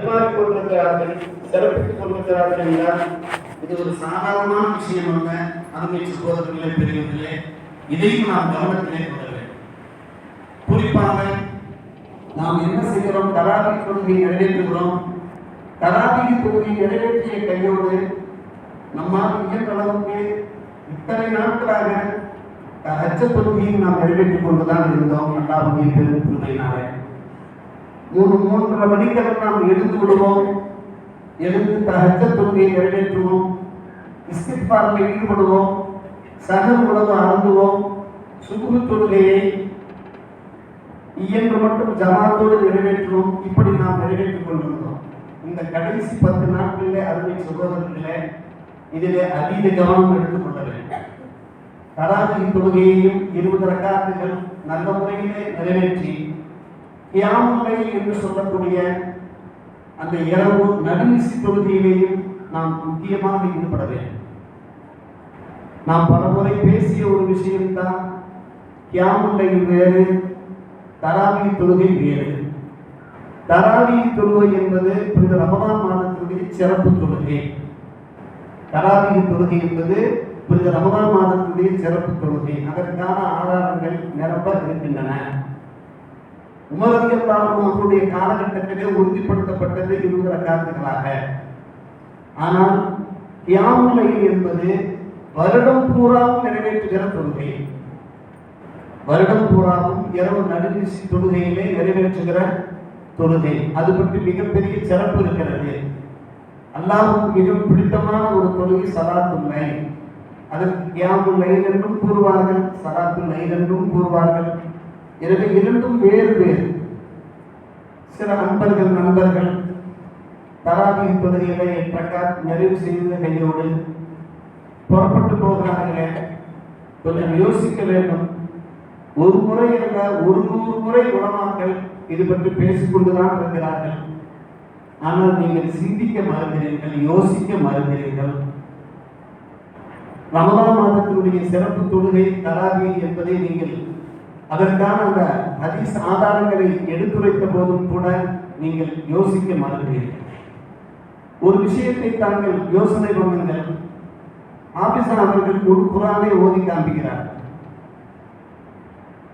பரிமாறிக் கொண்டிருக்கிறார்கள் சிறப்பித்துக் கொண்டிருக்கிறார்கள் என்றால் இது ஒரு சாதாரணமான விஷயம் அல்ல. அருமை சகோதரர்களே பெரியவர்களே இதையும் நாம் கவனத்திலே கொள்ள வேண்டும். குறிப்பாக நாம் என்ன செய்கிறோம்? தராபி தொகுதியை நிறைவேற்றுகிறோம். தராபிக் தொகுதியை நிறைவேற்றிய கையோடு நம்மால் இயன்ற அளவுக்கு இத்தனை நாட்களாக ஹஜ்ஜ தொகுதியை நாம் நிறைவேற்றிக் கொண்டுதான் இருந்தோம். நல்லா பெரும் கிருபையினாலே. மூணு மூன்றரை மணிக்கெல்லாம் நாம் எழுந்து விடுவோம். எழுந்து தகச்ச தொகையை நிறைவேற்றுவோம். இஸ்திஃபாரில் ஈடுபடுவோம். சக உணவு அருந்துவோம் சுகுரு தொழுகையை இயன்று மட்டும் ஜமாத்தோடு நிறைவேற்றுவோம். இப்படி நாம் நிறைவேற்றிக் கொண்டிருந்தோம். இந்த கடைசி பத்து நாட்களில் அருமை சகோதரர்களே இதில் அதீத கவனம் எடுத்துக்கொள்ள வேண்டும். தராஜின் தொழுகையையும் இருபது ரக்காத்துகள் நல்ல முறையிலே நிறைவேற்றி கியாமுல்லை என்று சொல்லக்கூடிய அந்த இரவு நடுநிசி தொகுதியிலேயும் நாம் முக்கியமாக ஈடுபட வேண்டும். நாம் பலமுறை பேசிய ஒரு விஷயம்தான் கியாமுல்லை வேறு தராவி தொழுகை வேறு. தராவி தொழுகை என்பது புனித ரமதான் மாதத்தினுடைய சிறப்பு தொழுகை. தராவி தொழுகை என்பது புனித ரமதான் மாதத்தினுடைய சிறப்பு தொழுகை. அதற்கான ஆதாரங்கள் நிரம்ப இருக்கின்றன. உமரதியல்லாமல் காலகட்டத்திலே உறுதிப்படுத்தப்பட்டது இருபது காரணங்களாக ஆனால் கியாமுல்லை என்பது வருடம் பூராவும் நிறைவேற்றுகிற தொழுகை. வருடம் பூராவும் இரவு நடுநிசி தொழுகையிலே நிறைவேற்றுகிற தொழுகை. அது பற்றி மிகப்பெரிய சிறப்பு இருக்கிறது. அல்லாஹுக்கு மிக பிடித்தமான ஒரு தொழுகை சலாத்துல் லைல் அதற்கு கியாமுல் லைல் என்றும் கூறுவார்கள் சலாத்துல் லைல் என்றும் கூறுவார்கள். எனவே இரண்டும் வேறு வேறு. சில நண்பர்கள் நண்பர்கள் தராபியின் பகுதிகளை பிரகாத் நிறைவு செய்த கையோடு. புறப்பட்டு போகிறார்களே கொஞ்சம் யோசிக்க வேண்டும். ஒரு முறை என்றால் ஒரு நூறு முறை உணவாக்கள் இது பற்றி பேசிக்கொண்டுதான் இருக்கிறார்கள். ஆனால் நீங்கள் சிந்திக்க மறுக்கிறீர்கள் யோசிக்க மறுக்கிறீர்கள் ரமதான் மாதத்தினுடைய சிறப்பு தொழுகை தராவி என்பதை நீங்கள் அதற்கான அந்த ஹதீஸ் ஆதாரங்களை எடுத்துரைத்த போதும் கூட நீங்கள் யோசிக்க மறுக்கிறீர்கள் ஒரு விஷயத்தை தாங்கள் யோசனை பண்ணுங்கள். ஆபிசா அவர்கள் ஒரு குரானை ஓதி காண்பிக்கிறார்.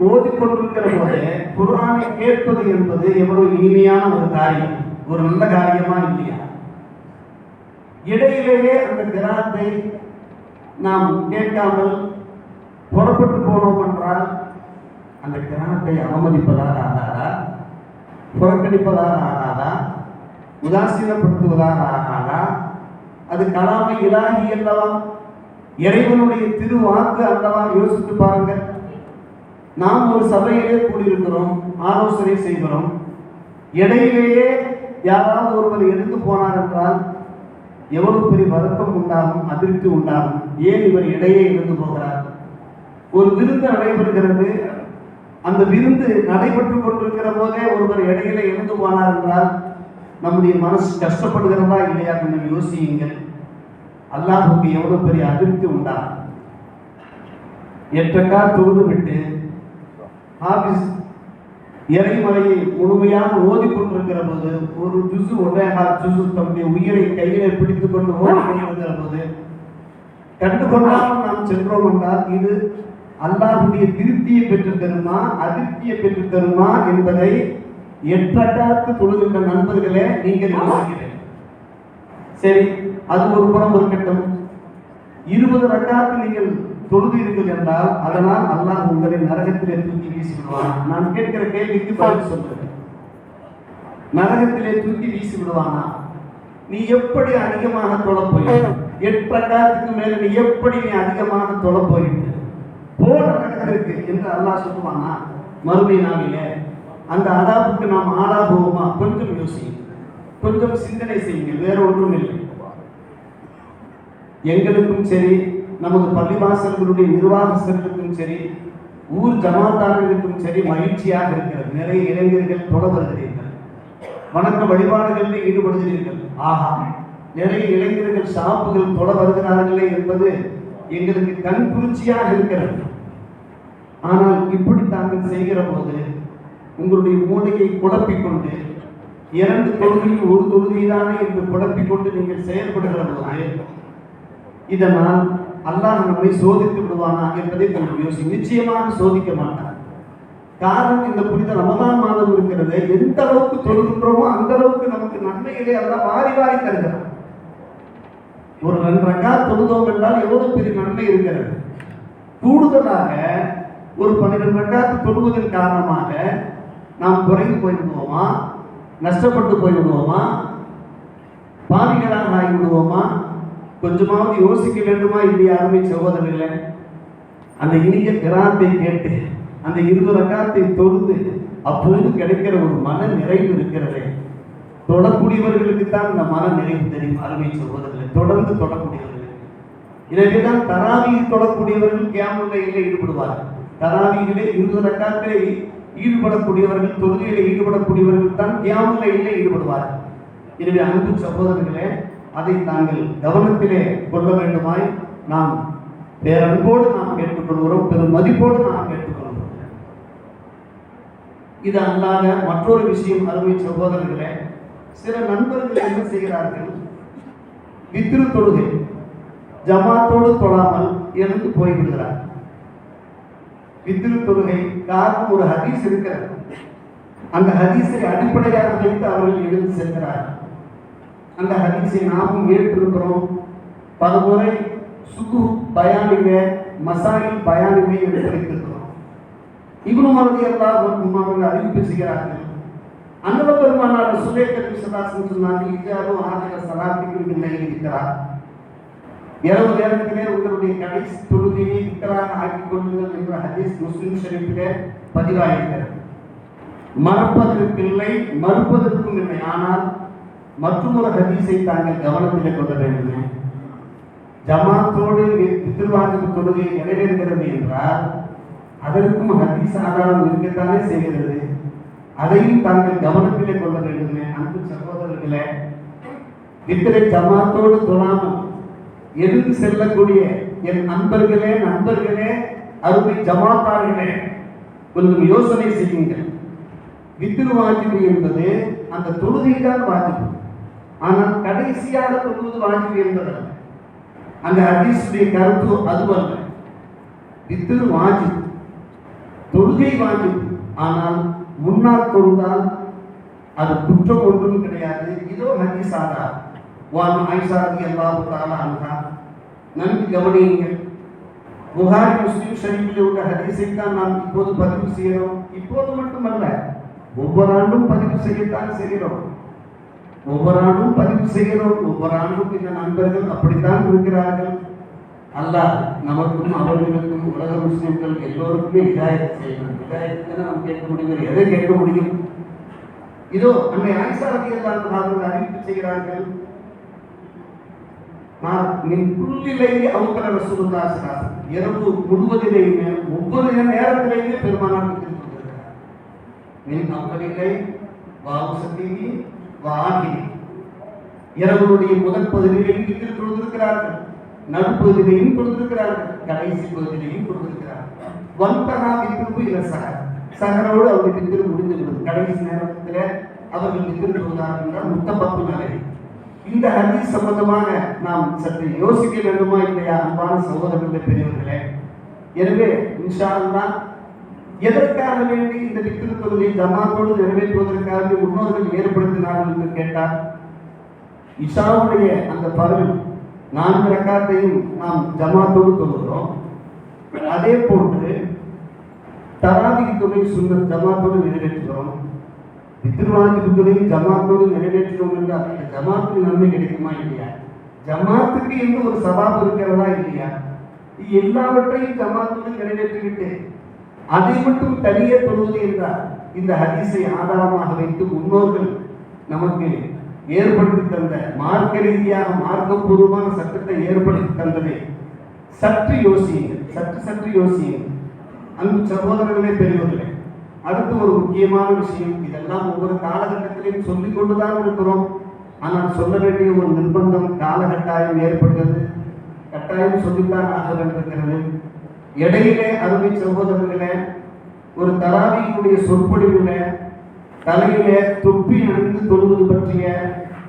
ஓதிக்கொண்டிருக்கிற போது குரானை கேட்பது என்பது எவ்வளவு இனிமையான ஒரு காரியம் ஒரு நல்ல காரியமா இல்லையா? இடையிலேயே அந்த கிராத்தை நாம் கேட்காமல் புறப்பட்டு போனோம் என்றால் அந்த கிராமத்தை அவமதிப்பதாக ஆகாதா புறக்கணிப்பதாக ஆகாதா உதாசீனப்படுத்துவதாக ஆகாதா அது கலாமை இலாகி அல்லவா? இறைவனுடைய திருவாக்கு அல்லவா? யோசித்து பாருங்கள். நாம் ஒரு சபையிலே கூடியிருக்கிறோம் ஆலோசனை செய்கிறோம். இடையிலேயே யாராவது ஒருவர் எழுந்து போனார் என்றால் எவ்வளவு பெரிய வருத்தம் உண்டாகும் அதிருப்தி உண்டாகும். ஏன் இவர் இடையே இருந்து போகிறார்? ஒரு விருந்து நடைபெறுகிறது அந்த விருந்து நடைபெற்று கொண்டிருக்கிற போதே ஒருவர் இடையில எழுந்து போனார் என்றால் நம்முடைய மனசு கஷ்டப்படுகிறதா இல்லையா கொஞ்சம் யோசியுங்கள். அல்லாஹுக்கு எவ்வளவு பெரிய அதிருப்தி உண்டா எட்டக்கா தொழுது விட்டு ஆபீஸ் இறைமலையை முழுமையாக ஓதிக்கொண்டிருக்கிற போது ஒரு ஜுசு ஒன்றேகால் ஜுசு தம்முடைய உயிரை கையிலே பிடித்துக் கொண்டு ஓடிக்கொண்டிருக்கிற போது கண்டு நாம் சென்றோம் என்றால் இது அல்லாஹுடைய திருப்தியை பெற்று தருமா அதிருப்தியை பெற்று தருமா என்பதை எட்டக்காத்து தொழுகின்ற நண்பர்களே நீங்கள் சரி அது ஒரு புறம் இருக்கட்டும் இருபது ரக்காத்து நீங்கள் தொழுதீர்கள் என்றால் அதனால் அல்லாஹ் உங்களை நரகத்திலே தூக்கி வீசிவிடுவான். நான் கேட்கிற கேள்விக்கு பதில் சொல்றேன். நரகத்திலே தூக்கி வீசி விடுவானா நீ எப்படி அதிகமாக தொழ போயிட்ட எட்டு ரக்காத்துக்கு மேல நீ எப்படி நீ அதிகமாக தொழ போயிட்டு போன என்று அல்லாஹ் சொல்லுவானா? மறுமை நாளிலே. அந்த அதாவுக்கு நாம் ஆளாகுவோமா? கொஞ்சம் யோசிங்க கொஞ்சம் சிந்தனை செய்யுங்க வேற ஒன்றும் இல்லை. எங்களுக்கும் சரி நமது பள்ளிவாசல்களுடைய நிர்வாகஸ்தர்களுக்கும் சரி ஊர் ஜமாத்தார்களுக்கும் சரி மகிழ்ச்சியாக இருக்கிறது. நிறைய இளைஞர்கள் தொட வருகிறீர்கள். வணக்க வழிபாடுகளில் ஈடுபடுகிறீர்கள். ஆஹா நிறைய இளைஞர்கள் ஷாப்புகள் தொட வருகிறார்களே என்பது எங்களுக்கு கண் குளிர்ச்சியாக இருக்கிறது. ஆனால் இப்படி தாங்கள் செய்கிற போது உங்களுடைய மூளையை குழப்பிக் கொண்டு இரண்டு தொழுகையில் ஒரு தொழுகைதானே என்று குழப்பிக்கொண்டு நீங்கள் செயல்படுகிற போது இதனால் அல்லாஹ் நம்மை சோதித்து விடுவானா என்பதை கொஞ்சம் யோசி நிச்சயமாக சோதிக்க மாட்டான். காரணம் இந்த புனித ரமதான் மாதம் இருக்கிறது. எந்த அளவுக்கு தொழுகின்றோமோ அந்த அளவுக்கு நமக்கு நன்மைகளை அதெல்லாம் வாரி வாரி தருகிறான். ஒரு ரெண்டு ரக்கா தொழுதோம் என்றால் எவ்வளவு பெரிய நன்மை இருக்கிறது? கூடுதலாக ஒரு பன்னிரெண்டு ரெண்டாயிரத்து தொழுவதன் காரணமாக நாம் குறைந்து போய்விடுவோமா? நஷ்டப்பட்டு போய்விடுவோமா? பாவிகளாக ஆகிவிடுவோமா? கொஞ்சமாவது யோசிக்க வேண்டுமா? இல்லையா அருமை சகோதரர்களே? அந்த இனிய கிராத்தை கேட்டு அந்த இருபது ரக்காத்தை தொழுது அப்பொழுது கிடைக்கிற ஒரு மன நிறைவு இருக்கிறதே. தொடக்கூடியவர்களுக்கு தான் இந்த மன நிறைவு தெரியும் அருமை சகோதரர்களே. தொடர்ந்து தொடக்கூடியவர்களுக்கு எனவேதான் தராவியில் தொடக்கூடியவர்கள் கியாமுல்லையிலே ஈடுபடுவார்கள். தராவியிலே இருபது ரக்காத்திலே ஈடுபடக்கூடியவர்கள் தொழுகையிலே ஈடுபடக்கூடியவர்கள் தான் கியாமுல்லையிலே ஈடுபடுவார்கள். எனவே அன்பு சகோதரர்களே அதை நாங்கள் கவனத்திலே கொள்ள வேண்டுமாய் நாம் பேரன்போடு நாம் கேட்டுக்கொள்கிறோம் பெரும் மதிப்போடு நாம் கேட்டுக்கொள்கிறோம். இது அல்லாத மற்றொரு விஷயம் அருமை சகோதரர்களே சில நண்பர்கள் என்ன செய்கிறார்கள்? வித்ரு தொழுகை ஜமாத்தோடு தொழாமல் எழுந்து போய்விடுகிறார் வித்ரு தொழுகை காரணம் ஒரு ஹதீஸ் இருக்கிறது. அந்த ஹதீஸை அடிப்படையாக வைத்து அவர்கள் எழுந்து செல்கிறார் அந்த ஹதீஸை நாமும் ஏற்றிருக்கிறோம். பலமுறை சுகு பயானிலே மசாயில் பயானிலே என்று இப்னு மரதி அல்லாஹ் அவர்கள் அறிவிப்பு செய்கிறார்கள். அன்னத பெருமானார் சுலேக்கர் சதாசன் சொன்னார்கள் இஜாரும் ஆதிக சலாத்திக்கு நிலையில் இருக்கிறார். இரவு நேரத்திலே உங்களுடைய கடைசி தொழுகையை விட்டலாக ஆக்கிக் கொள்ளுங்கள் என்ற ஹதீஸ் முஸ்லிம் ஷரீஃபிலே பதிவாயிருக்கிறது. மறப்பதற்கில்லை மறுப்பதற்கும் இல்லை. ஆனால் மற்றொரு ஹதீஸை தாங்கள் கவனத்திலே கொள்ள வேண்டுமே. ஜமாத்தோடு பித்ருவாஜிக்கு தொழுகை நிறைவேறுகிறது என்றால் அதற்கும் ஹதீஸ் ஆதாரம் இருக்கத்தானே செய்கிறது. அதையும் தாங்கள் கவனத்திலே கொள்ள வேண்டுமே. அன்பு சகோதரர்களே இத்தனை ஜமாத்தோடு தொழாமல் எழுந்து செல்லக்கூடிய என் நண்பர்களே நண்பர்களே அருமை ஜமாத்தார்களே கொஞ்சம் யோசனை செய்யுங்கள். வித்திரு வாஜிபு என்பது அந்த தொழுகைதான் வாஜிபு. ஆனால் கடைசியாக தொழுவது வாஜிபு என்பதல்ல அந்த ஹதீஸுடைய கருத்து அதுவல்ல. வித்திரு வாஜிபு தொழுகை வாஜிபு. ஆனால் முன்னால் தொழுதால் அது குற்றம் ஒன்றும் கிடையாது. இதோ ஹதீஸ் ஆகாது வான் ஆயிஷா ரதி அல்லாஹு தாலா அன்ஹா. நன்கு கவனியுங்கள். புகாரி முஸ்லிம் ஷரீஃபில் உள்ள ஹதீஸை தான் நாம் இப்போது பதிவு செய்கிறோம். இப்போது மட்டுமல்ல ஒவ்வொரு ஆண்டும் பதிவு செய்யத்தான் செய்கிறோம். ஒவ்வொரு ஆண்டும் பதிவு செய்கிறோம். ஒவ்வொரு ஆண்டும் இந்த நண்பர்கள் அப்படித்தான் இருக்கிறார்கள். அல்லாஹ் நமக்கும் அவர்களுக்கும் உலக முஸ்லிம்கள் எல்லோருக்குமே இதாயத்தை செய்யணும் இதாயத்தை நாம் கேட்க முடியும் எதை கேட்க முடியும்? இதோ அன்னை ஆயிஷா ரலியல்லாஹு அவர்கள் அறிவிப்பு செய்கிறார்கள். நான் மின் குள்ளிலேயே அவுக்கர ரசூலுல்லா ஸல்லல்லாஹு இரவு முழுவதிலேயுமே ஒவ்வொரு நேரத்திலேயுமே பெருமானார் கொடுத்திருக்கிறார் மின் அவ்வளிலை வாவுசத்தினி வாகினி இரவனுடைய முதல் பகுதியிலையும் வித்திரு கொடுத்திருக்கிறார்கள் நடுப்பகுதியிலையும் கொடுத்திருக்கிறார்கள் கடைசி பகுதியிலையும் கொடுத்திருக்கிறார்கள் வந்தகா வித்திருப்பு இல்லை சகர் சகரோடு அவருடைய வித்திரு முடிந்து கடைசி நேரத்தில் அவர்கள் வித்திரு கொடுத்தார்கள் என்றால் முத்தப்பத்து நிலை இந்த ஹதி சம்பந்தமாக நாம் சற்று யோசிக்க வேண்டுமா இல்லையா அன்பான சகோதரர்களே பெரியவர்களே? எனவே இன்ஷா எதற்காக வேண்டி இந்த வித்திரு தொகுதியை ஜமாத்தோடு நிறைவேற்றுவதற்காக முன்னோர்கள் ஏற்படுத்தினார்கள் என்று கேட்டார் இஷாவுடைய அந்த பருவம் நான்கு ரக்காத்தையும் நாம் ஜமாத்தோடு தொழுகிறோம். அதே போன்று தராவிக்கு தொகை சுந்த ஜமாத்தோடு நிறைவேற்றுகிறோம். பித்ருவாஜி தொகை ஜமாத்தோடு நிறைவேற்றுகிறோம் என்றால் அந்த ஜமாத்துக்கு நன்மை கிடைக்குமா இல்லையா? ஜமாத்துக்கு என்று ஒரு சபாபு இருக்கிறதா இல்லையா? எல்லாவற்றையும் ஜமாத்துடன் நிறைவேற்றிவிட்டு அதை மட்டும் தனியே தொழுவது என்றால் இந்த ஹதீஸை ஆதாரமாக வைத்து முன்னோர்கள் நமக்கு ஏற்படுத்தி தந்த மார்க்க ரீதியாக மார்க்கபூர்வமான சட்டத்தை ஏற்படுத்தி தந்ததை சற்று யோசியுங்கள். சற்று சற்று யோசியுங்கள். அன்பு சகோதரர்களே பெரியவர்கள் அடுத்து ஒரு முக்கியமான விஷயம். இதெல்லாம் ஒவ்வொரு காலகட்டத்திலையும் சொல்லிக் கொண்டுதான் இருக்கிறோம். ஆனால் சொல்ல வேண்டிய ஒரு நிர்பந்தம் காலகட்டாயம் ஏற்படுகிறது. கட்டாயம் சொல்லித்தான் ஆக வேண்டியிருக்கிறது. இடையிலே அருமை சகோதரர்களே ஒரு தராவியினுடைய சொற்பொழிவுல தலையில தொப்பி அணிந்து தொழுவது பற்றிய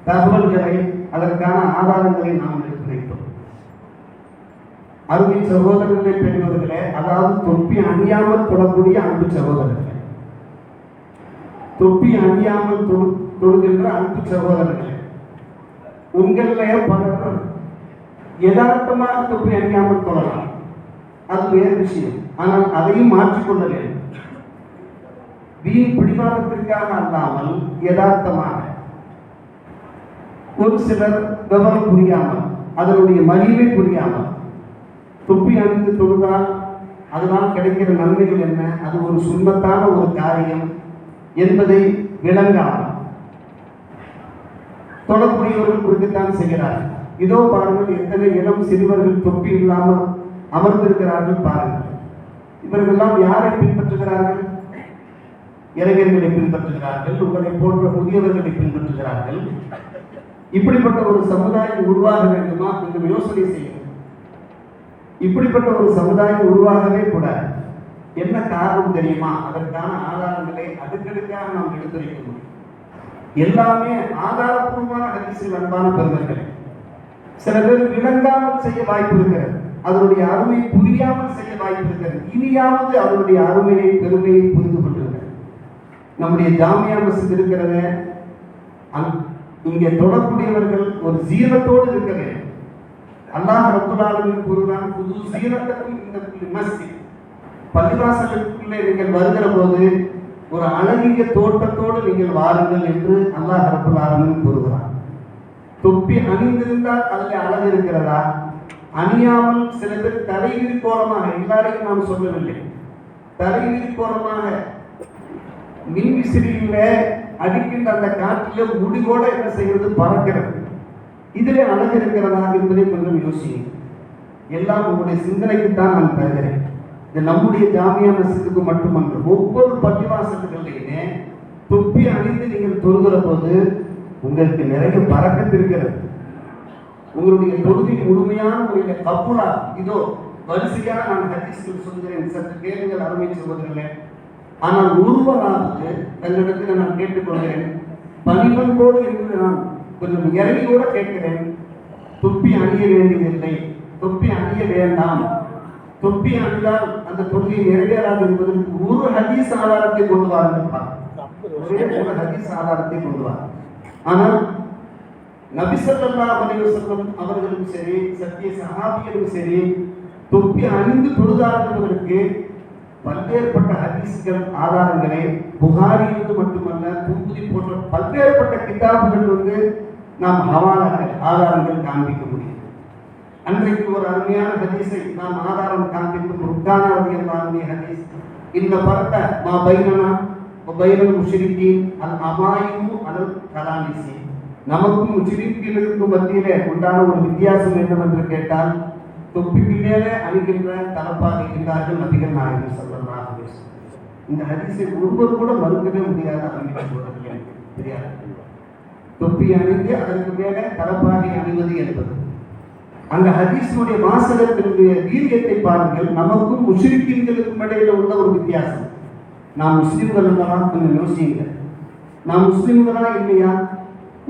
தகவல்களை அதற்கான ஆதாரங்களை நாம் எடுத்து வைத்தோம். அருமை சகோதரர்களை பெரியவர்களே அதாவது தொப்பி அணியாமல் தொடக்கூடிய அன்பு சகோதரர்களே தொப்பி அணியாமல் தொழுகின்ற அன்பு சகோதரர்களே உங்களிலே பலர் யதார்த்தமாக தொப்பி அணியாமல் தொழலாம். அது வேறு விஷயம். ஆனால் அதையும் மாற்றிக்கொள்ள வேண்டும். வீண் பிடிவாதத்திற்காக அல்லாமல் யதார்த்தமாக ஒரு சிலர் விவரம் புரியாமல் அதனுடைய மகிழ்வை புரியாமல் தொப்பி அணிந்து தொழுதால் அதனால் கிடைக்கிற நன்மைகள் என்ன? அது ஒரு சுண்ணத்தான ஒரு காரியம். என்பதை விளங்காமல் தொடர்புடையவர்கள் குறித்துத்தான் செய்கிறார்கள். இதோ பாருங்கள் எத்தனை இளம் சிறுவர்கள் தொப்பி இல்லாமல் அமர்ந்திருக்கிறார்கள் பாருங்கள். இவர்களெல்லாம் யாரை பின்பற்றுகிறார்கள்? இளைஞர்களை பின்பற்றுகிறார்கள் உங்களை போன்ற முதியவர்களை பின்பற்றுகிறார்கள். இப்படிப்பட்ட ஒரு சமுதாயம் உருவாக வேண்டுமா? கொஞ்சம் யோசனை செய்யணும் இப்படிப்பட்ட ஒரு சமுதாயம் உருவாகவே கூடாது. என்ன காரணம் தெரியுமா? அதற்கான ஆதாரங்களை அடுக்கடுக்காக நாம் எடுத்துரைக்க முடியும். எல்லாமே ஆதாரப்பூர்வமான ஹதீஸில் அன்பான பெருமைகள் சில பேர் விளங்காமல் செய்ய வாய்ப்பு இருக்கிறது. அதனுடைய அருமை புரியாமல் செய்ய வாய்ப்பு இருக்கிறது. இனியாவது அதனுடைய அருமையை பெருமையை புரிந்து கொண்டிருக்கிறது நம்முடைய ஜாமியா மசித் இருக்கிறது. இங்கே தொடர்புடையவர்கள் ஒரு சீரத்தோடு இருக்க வேண்டும். அல்லாஹ் ரப்புல் ஆலமீன் கூறுகிறான் புது சீரத்திற்கும் இந்த மஸ்ஜித். பள்ளிவாசலுக்குள்ளே நீங்கள் வருகிற போது ஒரு அழகிய தோட்டத்தோடு நீங்கள் வாருங்கள் என்று அல்லாஹ் ரப்புல் ஆலமீன் கூறுகிறான். தொப்பி அணிந்திருந்தால் அதில் அழகு இருக்கிறதா? அணியாமல் சில பேர் தலைவிரி கோலமாக எல்லாரையும் நாம் சொல்லவில்லை. தலைவிரி கோலமாக மின்விசிறியில அடிக்கின்ற அந்த காற்றில முடிவோட என்ன செய்வது பறக்கிறது. இதிலே அழகு இருக்கிறதா என்பதை கொஞ்சம் யோசிங்க எல்லாம் உங்களுடைய சிந்தனைக்கு தான் நான் தருகிறேன். இது நம்முடைய ஜாமியா மசித்துக்கு மட்டுமன்று ஒவ்வொரு பள்ளிவாசல்களிலுமே தொப்பி அணிந்து நீங்கள் தொழுகிற போது உங்களுக்கு நிறைய பறக்கத்திருக்கிறது உங்களுடைய தொழுகை முழுமையான முறையில் கப்புலா இதோ வரிசையாக நான் ஹதீஸ்கள் சொல்கிறேன் சற்று கேளுங்கள் அருமை சொல்வதில்லை ஆனால் ஒருவராவது தன்னிடத்தில் நான் கேட்டுக்கொள்கிறேன். பணிவன்போடு என்று நான் கொஞ்சம் இறங்கியோட கேட்கிறேன். தொப்பி அணிய வேண்டியதில்லை. தொப்பி அணிய வேண்டாம். தொப்பி அணிந்தால் அந்த தொழுகை நிறைவேறாது என்பதற்கு ஒரு ஹதீஸ் ஆதாரத்தை கொண்டு வாருங்கப்பா ஒரு ஹதீஸ் ஆதாரத்தை கொண்டு வாங்க ஆனால் நபிசல்லா அலைஹி அவர்களும் சரி சத்திய சகாபியரும் சரி தொப்பி அணிந்து தொழுதாடுவதற்கு பல்வேறுபட்ட ஹதீஸ்கள் ஆதாரங்களை புகாரிலிருந்து மட்டுமல்ல தும்புதி போன்ற பல்வேறுபட்ட கிதாபுகள் வந்து நாம் ஹவாலாக்கள் ஆதாரங்கள் காண்பிக்க முடியும். அன்றைக்கு ஒரு அருமையான ஹதீஸை நாம் ஆதாரம் காண்பிக்கும் ருக்கான ரலியல்லாஹு ஹதீஸ். இந்த பரத்த மா பைனனா பைனல் முஷ்ரிக்கீன் அல் அமாயிமு அலல் கலானிசி நமக்கும் முஸ்லிம்களுக்கும் மத்தியிலே உண்டான ஒரு வித்தியாசம் என்னவென்று கேட்டால் தொப்பிக்கு மேலே அணிகின்ற தலப்பாக இருந்தார்கள் நபிகள் நாயகன் ஸல்லல்லாஹு இந்த ஹரிசை ஒருவர் கூட மறுக்கவே முடியாத அறிவிப்பு சொல்றது எனக்கு தெரியாது. தொப்பி அணிந்து அதற்கு மேலே தலப்பாகை அணிவது என்பது அந்த ஹதீஸினுடைய வாசகத்தினுடைய வீரியத்தை பாருங்கள். நமக்கும் முஸ்லிம்களுக்கும் இடையில உள்ள ஒரு வித்தியாசம். நான் முஸ்லிம்கள் இருந்தாலும் கொஞ்சம் யோசிங்க நான் முஸ்லிம்களா இல்லையா?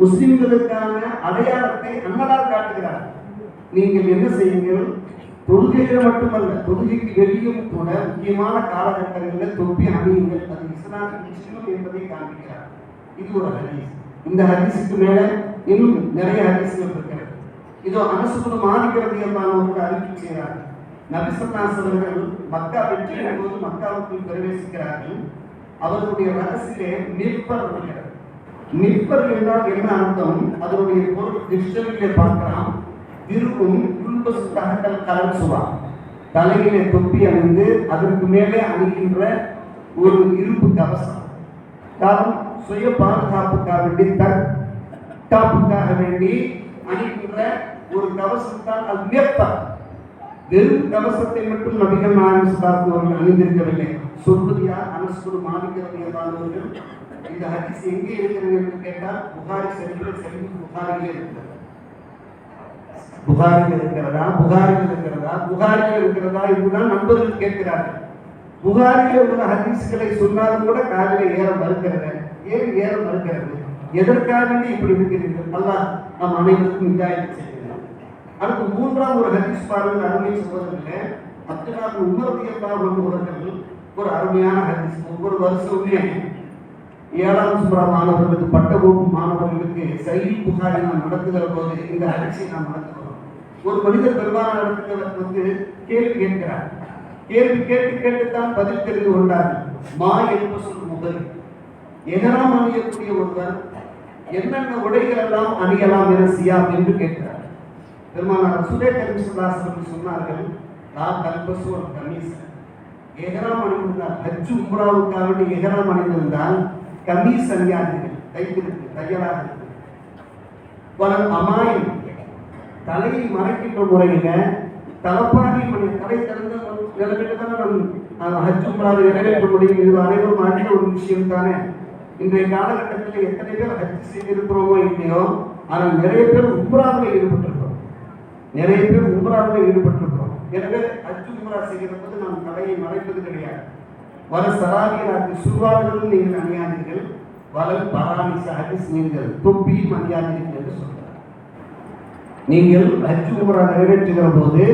முஸ்லிம்களுக்கான அடையாளத்தை அன்னலார் காட்டுகிறார். நீங்கள் என்ன செய்யுங்கள்? தொழுகையில மட்டுமல்ல தொழுகைக்கு வெளியும் கூட முக்கியமான காலகட்டங்களில் தொப்பி அணியுங்கள். அது இஸ்லாம் முஸ்லிம் என்பதை காண்பிக்கிறார். இது ஒரு ஹதீஸ். இந்த ஹதீஸுக்கு மேல இன்னும் நிறைய ஹதீஸ்கள் இருக்கிறது இதோ அனசுகுணம் மாறிக்கிறது என்பவர்கள் அறிவிப்பு செய்கிறார்கள். நபிசல்லாஸ் மக்கா வெற்றி போது மக்காவுக்குள் பிரவேசிக்கிறார்கள். அவர்களுடைய ரகசிலே நிற்பர் இருக்கிறது நிற்பர் என்றால் என்ன அர்த்தம்? அதனுடைய பொருள் டிக்ஷனரியிலே பார்க்கலாம். திருக்கும் குல்பசு தகட்டல் தலையிலே தொப்பி அணிந்து அதற்கு மேலே அணிகின்ற ஒரு இரும்பு கவசம். காரணம் சுய பாதுகாப்புக்காக வேண்டி தற்காப்புக்காக வேண்டி அணிகின்ற ஒரு கவசம் தான் அது நிற்பர் வெறும் கவசத்தை மட்டும் நபிகள் நாயகம் சுல்லாத்து அவர்கள் அணிந்திருக்கவில்லை. சொல்வது யார் அனசுகுரு மாலிக்கிறது இந்த ஹதீஸ் எங்கே இருக்கிறது என்று கேட்டால் புகாரி சென்று செல்வி புகாரிலே இருக்கிறது. புகாரில் இருக்கிறதா? புகாரில் இருக்கிறதா? புகாரில் இருக்கிறதா இதுதான் நண்பர்கள் கேட்கிறார்கள். புகாரிலே உள்ள ஹதீஸ்களை சொன்னாலும் கூட காதில் ஏற மறுக்கிறது. ஏன் ஏற மறுக்கிறது? எதற்காக இப்படி இருக்கிறீர்கள்? அல்லாஹ் நம் அனைவருக்கும் இதாயத்தை செய்கிறார் அடுத்து மூன்றாம் ஒரு ஹதீஸ் பாருங்கள் அருமை சகோதரர்களே. அப்துல்லா உமரதி அல்லாஹ் ஒரு அருமையான ஹதீஸ். ஒவ்வொரு வருஷமுமே ஏழாம் சுப்ரா மாணவர்களுக்கு பட்டவகுப்பு மாணவர்களுக்கு சைலி புகாரி நாம் நடத்துகிற போது இந்த ஹதீஸை நாம் நடத்துகிறோம். ஒரு மனிதர் பெருமான நடத்துகிறவர் வந்து கேள்வி கேட்கிறார். கேள்வி கேட்டு கேட்டுத்தான் பதில் தெரிந்து கொண்டார்கள். மா என்பது சொல் முதல். எகராம் அணியக்கூடிய ஒருவர் என்னென்ன உடைகள் எல்லாம் அணியலாம் என சியாம் என்று கேட்கிறார். பெருமானார் சுதே கரிசுல்லாசர்கள் சொன்னார்கள் லா கல்பசு ஒரு கமீஸ். எகராம் அணிந்திருந்தால் ஹஜ்ஜு உம்ராவுக்காக எகராம் அணிந்திருந்தால் கமீஸ் அணியாதீர்கள் தைத்திருக்கு தையலாக இருக்கு வளம் அமாயம் தலையை மறைக்கின்ற முறையில தலப்பாகி மணி தலை திறந்த நிலைமையில தானே நம் ஹஜ் உம்ராவை நிறைவேற்ற முடியும். இது அனைவரும் அறிந்த ஒரு விஷயம் தானே இன்றைய காலகட்டத்தில் எத்தனை பேர் ஹஜ் செய்திருக்கிறோமோ இல்லையோ ஆனால் நிறைய பேர் உம்ராவில் ஈடுபட்டிருக்கிறோம். நிறைய பேர் உம்ராவில் ஈடுபட்டிருக்கிறோம். எனவே ஹஜ் உம்ரா செய்கிற போது நாம் தலையை மறைப்பது கிடையாது. வர சராபியராக்கு சுருவாடுகளும் நீங்கள் அணியாதீர்கள். வரல் பராமிச ஹதீஸ் நீங்கள் தொப்பியும் அணியாதீர்கள் என்று சொல்கிறார். நீங்கள் ஹஜ் உம்ரா நிறைவேற்றுகிற போது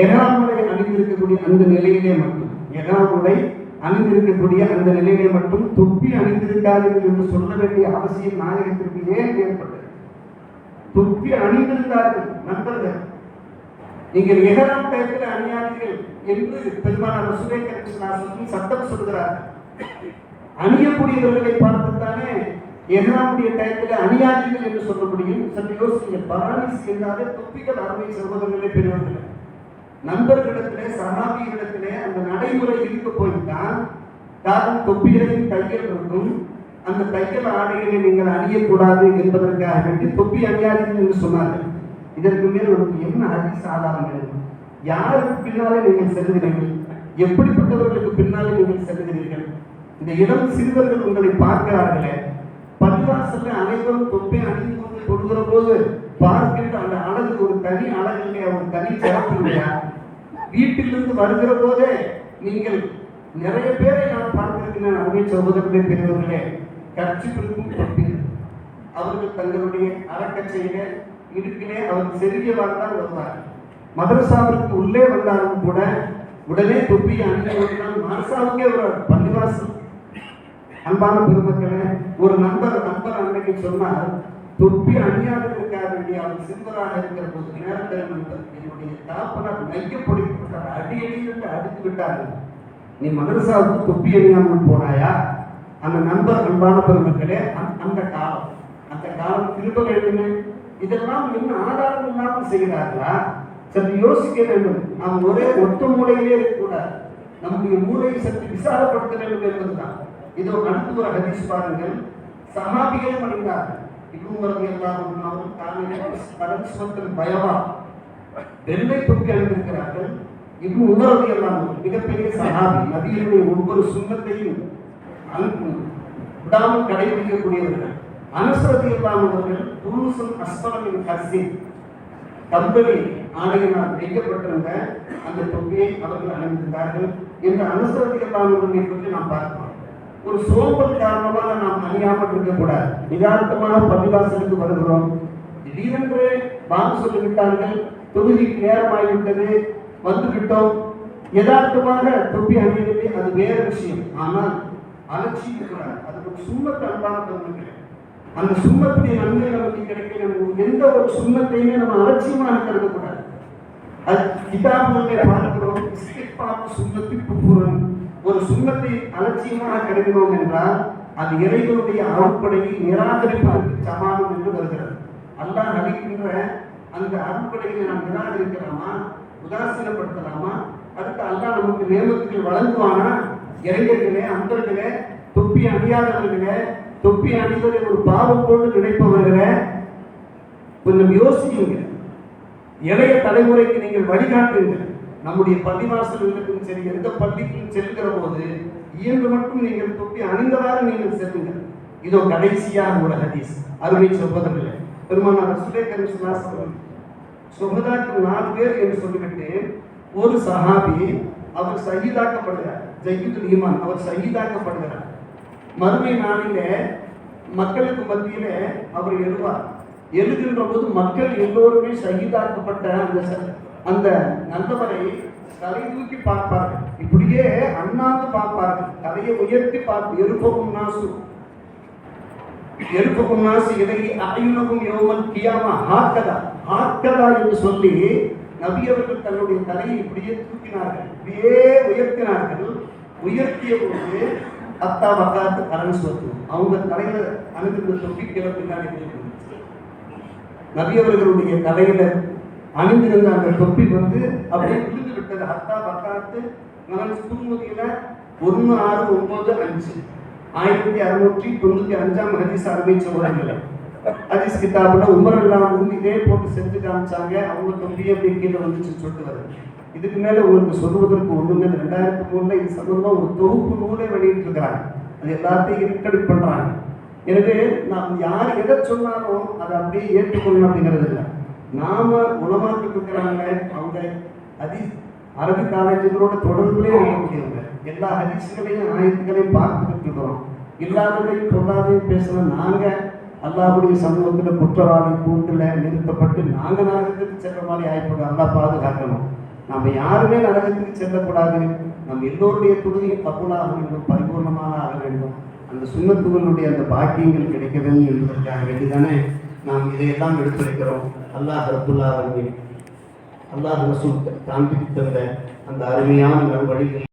எகராமுடை அணிந்திருக்கக்கூடிய அந்த நிலையிலே மட்டும் எகராமுடை அணிந்திருக்கக்கூடிய அந்த நிலையிலே மட்டும் தொப்பி அணிந்திருக்காதீர்கள் என்று சொல்ல வேண்டிய அவசியம் நாயகத்திற்கு ஏன் ஏற்பட்டது? தொப்பி அணிந்திருந்தார்கள் நண்பர்கள். நீங்கள் எகராம் டயத்தில் அணியாதீர்கள் என்று பெருமான ரசூலை சட்டம் சொல்கிறார். அணியக்கூடியவர்களை பார்த்துத்தானே எகராமுடைய டயத்தில் அணியாதீர்கள் என்று சொல்ல முடியும்? சற்று யோசிங்க பராணிஸ் என்றாலே தொப்பிகள் அருமை சகோதரர்களை பெறுவதில்லை நண்பர்களிடத்திலே சகாபிகளிடத்திலே அந்த நடைமுறை இருக்க போய்தான் காரணம் தொப்பிகளையும் தையல் இருக்கும். அந்த தையல் ஆடைகளை நீங்கள் அணியக்கூடாது என்பதற்காக வேண்டி தொப்பி அணியாதீர்கள் என்று சொன்னார்கள். இதற்கு மேல் நமக்கு என்ன அதி சாதாரணம் யாருக்கு பின்னாலே நீங்கள் செல்கிறீர்கள்? எப்படிப்பட்டவர்களுக்கு பின்னாலே நீங்கள் செல்கிறீர்கள்? இந்த இளம் சிறுவர்கள் உங்களை பார்க்கிறார்களே. பள்ளிவாசல்ல அனைவரும் தொப்பை அணிந்து கொண்டு கொடுக்கிற போது பார்க்கின்ற அந்த அழகு ஒரு தனி அழகு இல்லையா? ஒரு தனி சிறப்பு இல்லையா? வீட்டிலிருந்து வருகிற போதே நீங்கள் நிறைய பேரை நான் பார்த்திருக்கிறேன். அருமை சகோதரர்களே பெரியவர்களே கட்சிப்பிற்கும் தொப்பி அவர்கள் தங்களுடைய அறக்கட்சியில இடுக்கிலே அவர் செருகியவாறு தான் வருவார் மதரசாவிற்கு உள்ளே வந்தாலும் கூட உடனே தொப்பி அணிந்து மனசாவுக்கே வருவார் பள்ளிவாசம் அன்பான பெருமக்களை ஒரு நண்பர் நண்பர் அன்னைக்கு சொன்னார் தொப்பி அணியாததற்காக வேண்டிய அவர் சிறுவராக இருக்கிற போது நேரத்தில் நண்பர் என்னுடைய தாப்பனார் நைக்கப்படிப்பட்டார் அடி அடி என்று அடித்து விட்டார்கள். நீ மதரசாவுக்கு தொப்பி அணியாமல் போனாயா? அந்த நண்பர் அன்பான பெருமக்களே அந்த- அந்த காலம். அந்த காலம் திரும்ப வேண்டுமே? இதெல்லாம் இன்னும் ஆதாரம் இல்லாமல் செய்கிறார்களா? சற்று யோசிக்க வேண்டும். நாம் ஒரே ஒத்த மூலையிலே இருக்கக்கூடாது நம்முடைய மூளையை சற்று விசாலப்படுத்த வேண்டும் என்பதுதான். இதோ அடுத்து ஒரு ஹதீஸ் பாருங்கள். சஹாபிகளும் அணிந்தார்கள் இப்ரூமரதி எல்லாரும் அவரும் தானே பரமஸ்வத்தின் பயமா? வெள்ளை தொப்பி அணிந்திருக்கிறார்கள். இப்னு உமரதி எல்லாம் மிகப்பெரிய சகாபி. நதியினுடைய ஒவ்வொரு சுங்கத்தையும் விடாமல் கடைபிடிக்கக்கூடியவர்கள். அனுசரதி எல்லாம் அவர்கள் துருசும் அஸ்பலமின் ஹசின் கம்பெனி ஆணையினால் நெய்யப்பட்டிருந்த அந்த தொப்பியை அவர்கள் அணிந்திருந்தார்கள். என்ற அனுசரதி எல்லாம் பற்றி நாம் பார்க்கிறோம் ஒரு சோம்பல் காரணமாக நாம் அணியாமல் இருக்கக்கூடாது. நிதானத்தமாக பள்ளிவாசலுக்கு வருகிறோம். திடீரென்று வாங்க சொல்லிவிட்டார்கள் தொகுதிக்கு நேரமாகிவிட்டது. வந்துவிட்டோம். யதார்த்தமாக தொப்பி அணியவில்லை. அது வேற விஷயம். ஆனால் அலட்சியம் இருக்கிறார். அது ஒரு சும்மத்தை அன்பான தோன்றுகிறேன் அந்த சுண்ணத்துடைய நன்மை நமக்கு கிடைக்க எந்த ஒரு சுண்ணத்தையுமே நம்ம அலட்சியமாக கருதக்கூடாது. அது கிதாபுகளை பார்க்கிறோம். இஸ்திக்பார் சுண்ணத்தி பூரணம் ஒரு சுண்ணத்தை அலட்சியமாக கருதினோம் என்றால் அது இறைவனுடைய அருட்படையை நிராகரிப்பதற்கு சமானம் என்று வருகிறது. அல்லாஹ் அளிக்கின்ற அந்த அருட்படையை நாம் நிராகரிக்கலாமா? உதாசீனப்படுத்தலாமா? அடுத்து அல்லாஹ் நமக்கு நியமத்துகள் வழங்குவானா? இளைஞர்களே அன்பர்களே தொப்பி அணியாதவர்களே தொப்பி அணிவதை ஒரு பாவம் போன்று நினைப்பவர்களே கொஞ்சம் யோசியுங்க இளைய தலைமுறைக்கு நீங்கள் வழிகாட்டுங்கள். நம்முடைய பள்ளிவாசல்களுக்கும் சரி எந்த பள்ளிக்கும் செல்கிற போது இயல்பு மட்டும் நீங்கள் தொப்பி அணிந்தவாறு நீங்கள் செல்லுங்கள். இதோ கடைசியாக ஒரு ஹதீஸ். அருமை சொல்வதில்லை பெருமானார் ரசூலே கரிசுலாசன் சுகதாக்கு நாலு பேர் என்று சொல்லிவிட்டு ஒரு சஹாபி அவர் சகிதாக்கப்படுகிறார். ஜெயித்துல் ஈமான் அவர் சகிதாக்கப்படுகிறார். மறுமை நாளிலே மக்களுக்கு மத்தியில அவர் எழுவார். எழுகின்ற போது மக்கள் எல்லோருமே சகிதாக்கப்பட்ட அந்த அந்த நல்லவரை தலை தூக்கி பார்ப்பார்கள். இப்படியே அண்ணாந்து பார்ப்பார்கள். தலையை உயர்த்தி பார்த்து எருப்பகும் நாசு. எருப்பகும் நாசு இதை அயுனகும் யோமன் கியாமா. ஹாக்கதா ஹாக்கதா என்று சொல்லி நபி அவர்கள் தன்னுடைய தலையை இப்படியே தூக்கினார்கள். இப்படியே உயர்த்தினார்கள். உயர்த்திய போது அத்தா வக்காத்து கரண் சொத்து. அவங்க தலையில அணுகிற தொப்பி கீழே பின்னாடி நபி அவர்களுடைய தலையில அணிந்திருந்த அந்த தொப்பி வந்து அப்படியே விழுந்து விட்டது ஹத்தா வக்காத்து கரண் சுமதியில ஒன்று ஆறு ஒன்பது அஞ்சு. ஆயிரத்தி அறுநூற்றி தொண்ணூத்தி அஞ்சாம் ஹதீஸ் அறிவிச்ச உலகில் ஹதீஸ் கிதாபுல உமர் எல்லாம் வந்து இதே போட்டு செஞ்சு காமிச்சாங்க. அவங்க தொம்பியே அப்படியே கீழே வந்துச்சுன்னு சொல்லிட்டு வருது இதுக்கு மேல உங்களுக்கு சொல்லுவதற்கு ஒண்ணுமே. ரெண்டாயிரத்தி மூணுல இது சம்பந்தமா ஒரு தொகுப்பு நூலை வெளியிட்டு இருக்கிறாங்க அது எல்லாத்தையும் இருக்கடி பண்றாங்க. எனவே நாம் யார் எதை சொன்னாலும் அதை அப்படியே ஏற்றுக்கொள்ளணும் அப்படிங்கிறது இல்லை. நாம உணவாக்கிட்டு இருக்கிறாங்க அவங்க அதி அரபி காலேஜுகளோட தொடர்புலே இருக்கக்கூடியவங்க எல்லா ஹதீஸ்களையும் ஆயத்துக்களையும் பார்த்துக்கிட்டு இருக்கிறோம். இல்லாததையும் பொல்லாதையும் பேசுற நாங்க அல்லாவுடைய சமூகத்துல குற்றவாளி கூட்டுல நிறுத்தப்பட்டு நாங்க நரகத்துக்கு செல்ற மாதிரி ஆயிப்போம். அல்லாஹ் பாதுகாக்கணும். நம்ம யாருமே நரகத்துக்கு செல்லக்கூடாது. நம்ம எல்லோருடைய தொழுகையும் கபூலாக வேண்டும் பரிபூர்ணமாக ஆக வேண்டும். அந்த சுண்ணத்துகளுடைய அந்த பாக்கியங்கள் கிடைக்க வேண்டும் என்பதற்காக வேண்டிதானே நாம் இதையெல்லாம் எடுத்துரைக்கிறோம். அல்லாஹ் ரபுல்லா அல்லாஹ் ரசூல் காண்பித்து தந்த அந்த அருமையான நல்வழிகள்